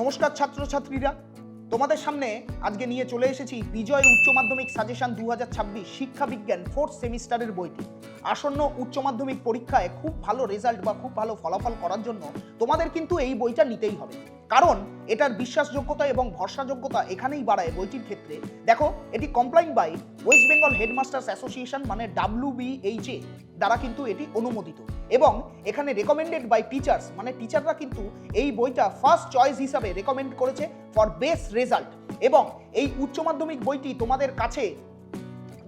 নমস্কার ছাত্রছাত্রীরা। তোমাদের সামনে আজকে নিয়ে চলে এসেছি বিজয় উচ্চ মাধ্যমিক সাজেশন দু হাজার ছাব্বিশ শিক্ষা বিজ্ঞান ফোর্থ সেমিস্টারের বইটি। আসন্ন উচ্চ মাধ্যমিক পরীক্ষায় খুব ভালো রেজাল্ট বা খুব ভালো ফলাফল করার জন্য তোমাদের কিন্তু এই বইটা নিতেই হবে। কারণ এটার বিশ্বাসযোগ্যতা এবং ভরসাযোগ্যতা এখানেই বাড়ায় বইটির ক্ষেত্রে। দেখো, এটি compiled by West Bengal headmasters association মানে ডাব্লিউ বিএইচএ দ্বারা কিন্তু এটি অনুমোদিত। এবং এখানে রেকমেন্ডেড বাই টিচার্স মানে টিচাররা কিন্তু এই বইটা ফার্স্ট চয়েস হিসাবে রেকমেন্ড করেছে ফর বেস্ট রেজাল্ট এবং এই উচ্চ মাধ্যমিক বইটি তোমাদের কাছে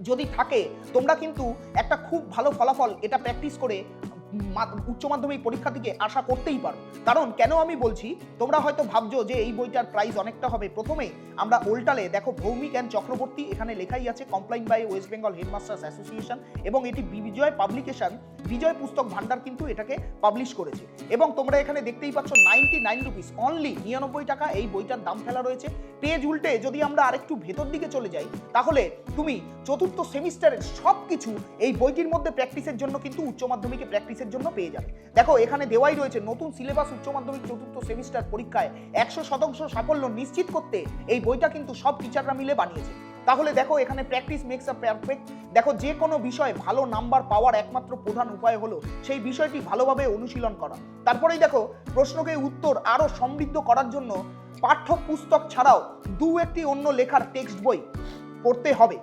যদি থাকে, তোমরা কিন্তু একটা খুব ভালো ফলাফল এটা প্র্যাকটিস করে উচ্চ মাধ্যমিক পরীক্ষা থেকে আশা করতেই পারো। কারণ কেন আমি বলছি, তোমরা হয়তো ভাবছ যে এই বইটার প্রাইস অনেকটা হবে। প্রথমে আমরা ওল্টালে দেখো ভৌমিক অ্যান্ড চক্রবর্তী এখানে লেখাই আছে compiled by West Bengal headmasters association এবং এটি বিজয় পাবলিকেশন বিজয় পুস্তক ভান্ডার কিন্তু এটাকে পাবলিশ করেছে। এবং তোমরা এখানে দেখতেই পাচ্ছ নাইনটি নাইন রুপিস অনলি নিরানব্বই টাকা এই বইটার দাম ফেলা রয়েছে। পেজ উল্টে যদি আমরা আরেকটু ভেতর দিকে চলে যাই, তাহলে তুমি চতুর্থ সেমিস্টারের সব কিছু এই বইটির মধ্যে প্র্যাকটিসের জন্য কিন্তু উচ্চ মাধ্যমিকে প্র্যাকটিসের জন্য পেয়ে যাবে। দেখো, এখানে দেওয়াই রয়েছে নতুন সিলেবাস উচ্চ মাধ্যমিক চতুর্থ সেমিস্টার পরীক্ষায় একশো শতাংশ সাফল্য নিশ্চিত করতে এই বইটা কিন্তু সব টিচাররা মিলে বানিয়েছে। তাহলে দেখো, এখানে প্র্যাকটিস মেক্স আ পারফেক্ট দেখো, যে কোনো বিষয়ে ভালো নাম্বার পাওয়ার একমাত্র প্রধান উপায় হলো সেই বিষয়টি ভালোভাবে অনুশীলন করা। তারপরেই দেখো, প্রশ্নকে উত্তর আরও সমৃদ্ধ করার জন্য পাঠ্যপুস্তক ছাড়াও দু একটি অন্য লেখার টেক্সট বই পড়তে হবে।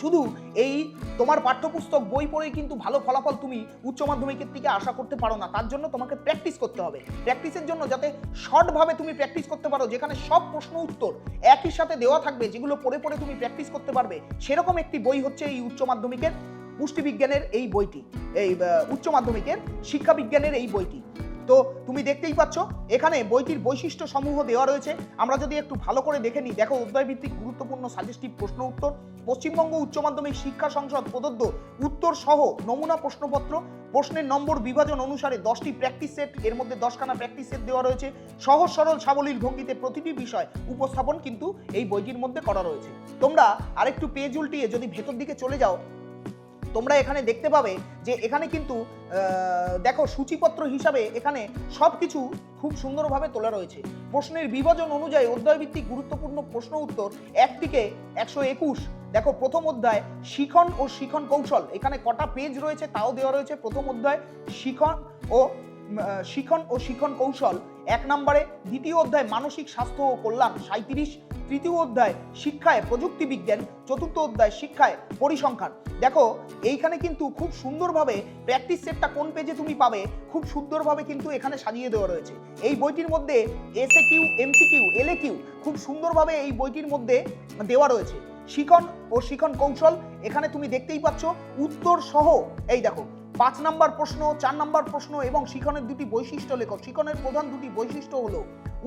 শুধু এই তোমার পাঠ্যপুস্তক বই পড়েই কিন্তু ভালো ফলাফল তুমি উচ্চ মাধ্যমিকের থেকে আশা করতে পারো না। তার জন্য তোমাকে প্র্যাকটিস করতে হবে। প্র্যাকটিসের জন্য যাতে শর্টভাবে তুমি প্র্যাকটিস করতে পারো, যেখানে সব প্রশ্ন উত্তর একই সাথে দেওয়া থাকবে, যেগুলো পড়ে পড়ে তুমি প্র্যাকটিস করতে পারবে, সেরকম একটি বই হচ্ছে এই উচ্চ মাধ্যমিকের পুষ্টিবিজ্ঞানের এই বইটি। এই উচ্চ মাধ্যমিকের শিক্ষা বিজ্ঞানের এই বইটি। তো তুমি দেখতেই পাচ্ছ, এখানে বইটির বৈশিষ্ট্য সমূহ দেওয়া রয়েছে। আমরা যদি একটু ভালো করে দেখে নিই, দেখো অধ্যায়ভিত্তিক গুরুত্বপূর্ণ সাজেস্টিভ প্রশ্ন উত্তর, পশ্চিমবঙ্গ উচ্চ মাধ্যমিক শিক্ষা সংসদ প্রদত্ত উত্তর সহ নমুনা প্রশ্নপত্র, প্রশ্নের নম্বর বিভাজন অনুসারে দশটি প্র্যাকটিস সেট এর মধ্যে দশখানা প্র্যাকটিস সেট দেওয়া রয়েছে। সহজ সরল সাবলীল ভঙ্গিতে প্রতিটি বিষয় উপস্থাপন কিন্তু এই বইটির মধ্যে করা রয়েছে। তোমরা আরেকটু পেজ উল্টিয়ে যদি ভেতর দিকে চলে যাও তোমরা এখানে দেখতে পাবে যে এখানে কিন্তু দেখো সূচিপত্র হিসাবে এখানে সব কিছু খুব সুন্দরভাবে তোলা রয়েছে। প্রশ্নের বিভাজন অনুযায়ী অধ্যায়ভিত্তিক গুরুত্বপূর্ণ প্রশ্ন উত্তর এক থেকে একশো একুশ। দেখো প্রথম অধ্যায়, শিখন ও শিখন কৌশল। এখানে কটা পেজ রয়েছে তাও দেওয়া রয়েছে প্রথম অধ্যায়, শিখন ও শিখন ও শিখন কৌশল। এক নম্বরে দ্বিতীয় অধ্যায় মানসিক স্বাস্থ্য ও কল্যাণ সাঁত্রিশ তৃতীয় অধ্যায় শিক্ষায় প্রযুক্তি বিজ্ঞান চতুর্থ অধ্যায় শিক্ষায় পরিসংখ্যান। দেখো, এইখানে কিন্তু খুব সুন্দরভাবে প্র্যাকটিস সেটটা কোন পেজে তুমি পাবে, খুব সুন্দরভাবে কিন্তু এখানে সাজিয়ে দেওয়া রয়েছে। এই বইটির মধ্যে S A Q M C Q L A Q খুব সুন্দরভাবে এই বইটির মধ্যে দেওয়া রয়েছে। শিখন ও শিখন কৌশল এখানে তুমি দেখতেই পাচ্ছ, উত্তর সহ, এই দেখো পাঁচ নাম্বার প্রশ্ন, চার নাম্বার প্রশ্ন এবং শিখনের দুটি বৈশিষ্ট্য লেখো শিখনের প্রধান দুটি বৈশিষ্ট্য হলো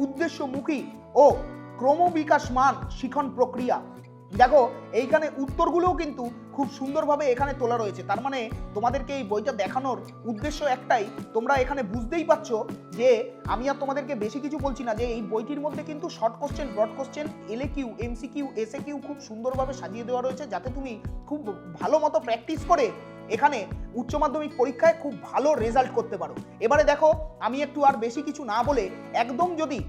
উদ্দেশ্যমুখী ও ক্রমবিকাশমান শিখন প্রক্রিয়া। দেখো, এইখানে উত্তরগুলোও কিন্তু খুব সুন্দরভাবে এখানে তোলা রয়েছে। তার মানে তোমাদেরকে এই বইটা দেখানোর উদ্দেশ্য একটাই। তোমরা এখানে বুঝতেই পারছ যে আমি আর তোমাদেরকে বেশি কিছু বলছি না যে এই বইটির মধ্যে কিন্তু short question broad question L A Q M C Q S A Q খুব সুন্দরভাবে সাজিয়ে দেওয়া রয়েছে যাতে তুমি খুব ভালো মতো প্র্যাকটিস করে এখানে উচ্চ মাধ্যমিক পরীক্ষায় খুব ভালো রেজাল্ট করতে পারো। এবারে দেখো, আমি একটু আর বেশি কিছু না বলে একদম যদি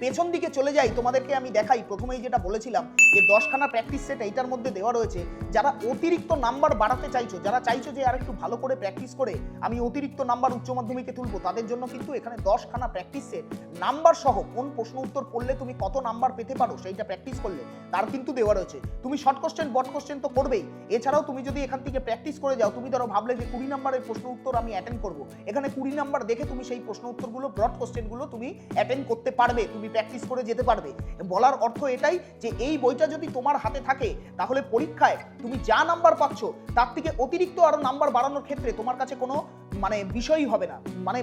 পেছন দিকে চলে যাই, তোমাদেরকে আমি দেখাই। প্রথমেই যেটা বলেছিলাম যে দশখানা প্র্যাকটিস সেট এইটার মধ্যে দেওয়া রয়েছে, যারা অতিরিক্ত নাম্বার বাড়াতে চাইছো, যারা চাইছো যে আর একটু ভালো করে প্র্যাকটিস করে আমি অতিরিক্ত নাম্বার উচ্চ মাধ্যমিকে তুলবো, তাদের জন্য কিন্তু এখানে দশখানা প্র্যাকটিস সেট নাম্বার সহ কোন প্রশ্ন উত্তর পড়লে তুমি কত নাম্বার পেতে পারো সেইটা প্র্যাকটিস করলে, তার কিন্তু দেওয়া রয়েছে। তুমি শর্ট কোশ্চেন বট কোশ্চেন তো করবেই, এছাড়াও তুমি যদি এখান থেকে প্র্যাকটিস করে যাও, তুমি ধরো ভাবলে যে কুড়ি নাম্বারের প্রশ্ন উত্তর আমি অ্যাটেন্ড করব, এখানে কুড়ি নাম্বার দেখে তুমি সেই প্রশ্ন উত্তরগুলো ব্রড কোশ্চেনগুলো তুমি অ্যাটেন্ড করতে পারবে, তুমি প্র্যাকটিস করে যেতে পারবে। বলার অর্থ এটাই যে এই বইটা যদি তোমার হাতে থাকে, তাহলে পরীক্ষায় তুমি যা নাম্বার পাচ্ছ, তার থেকে অতিরিক্ত আরও নাম্বার বাড়ানোর ক্ষেত্রে তোমার কাছে কোনো মানে বিষয়ই হবে না। মানে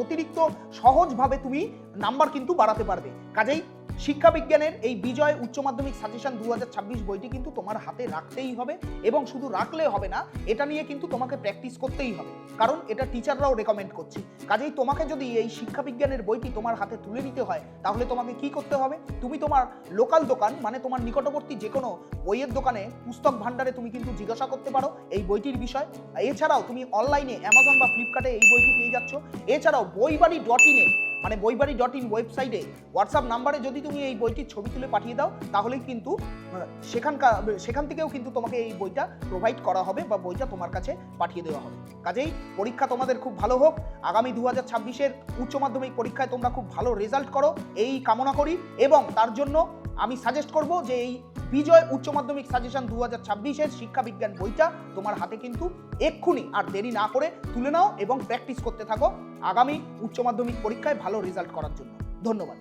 অতিরিক্ত সহজভাবে তুমি নাম্বার কিন্তু বাড়াতে পারবে। কাজেই শিক্ষা বিজ্ঞানের এই বিজয় উচ্চ মাধ্যমিক সাজেশন দু হাজার ছাব্বিশ বইটি কিন্তু তোমার হাতে রাখতেই হবে এবং শুধু রাখলে হবে না, এটা নিয়ে কিন্তু তোমাকে প্র্যাকটিস করতেই হবে। কারণ এটা টিচাররাও রেকমেন্ড করছে। কাজেই তোমাকে যদি এই শিক্ষা বিজ্ঞানের বইটি তোমার হাতে তুলে নিতে হয়, তাহলে তোমাকে কি করতে হবে? তুমি তোমার লোকাল দোকান মানে তোমার নিকটবর্তী যে কোনো বইয়ের দোকানে পুস্তক ভাণ্ডারে তুমি কিন্তু জিজ্ঞাসা করতে পারো এই বইটির বিষয়। এছাড়াও তুমি অনলাইনে অ্যামাজন বা ফ্লিপকার্টে এই বইটি পেয়ে যাচ্ছ। এছাড়াও বইবাড়ি ডট ইনে মানে বইবাড়ি ডট ইন ওয়েবসাইটে হোয়াটসঅ্যাপ নাম্বারে যদি তুমি এই বইটির ছবি তুলে পাঠিয়ে দাও, তাহলেই কিন্তু সেখানকার, সেখান থেকেও কিন্তু তোমাকে এই বইটা প্রোভাইড করা হবে বা বইটা তোমার কাছে পাঠিয়ে দেওয়া হবে। কাজেই পরীক্ষা তোমাদের খুব ভালো হোক। আগামী দু হাজার ছাব্বিশের উচ্চ মাধ্যমিক পরীক্ষায় তোমরা খুব ভালো রেজাল্ট করো। এই কামনা করি এবং তার জন্য আমি সাজেস্ট করব যে এই বিজয় উচ্চ মাধ্যমিক সাজেশন দু হাজার ছাব্বিশের শিক্ষাবিজ্ঞান বইটা তোমার হাতে কিন্তু এক্ষুনি আর দেরি না করে তুলে নাও এবং প্র্যাকটিস করতে থাকো আগামী উচ্চ মাধ্যমিক পরীক্ষায় ভালো রেজাল্ট করার জন্য। ধন্যবাদ।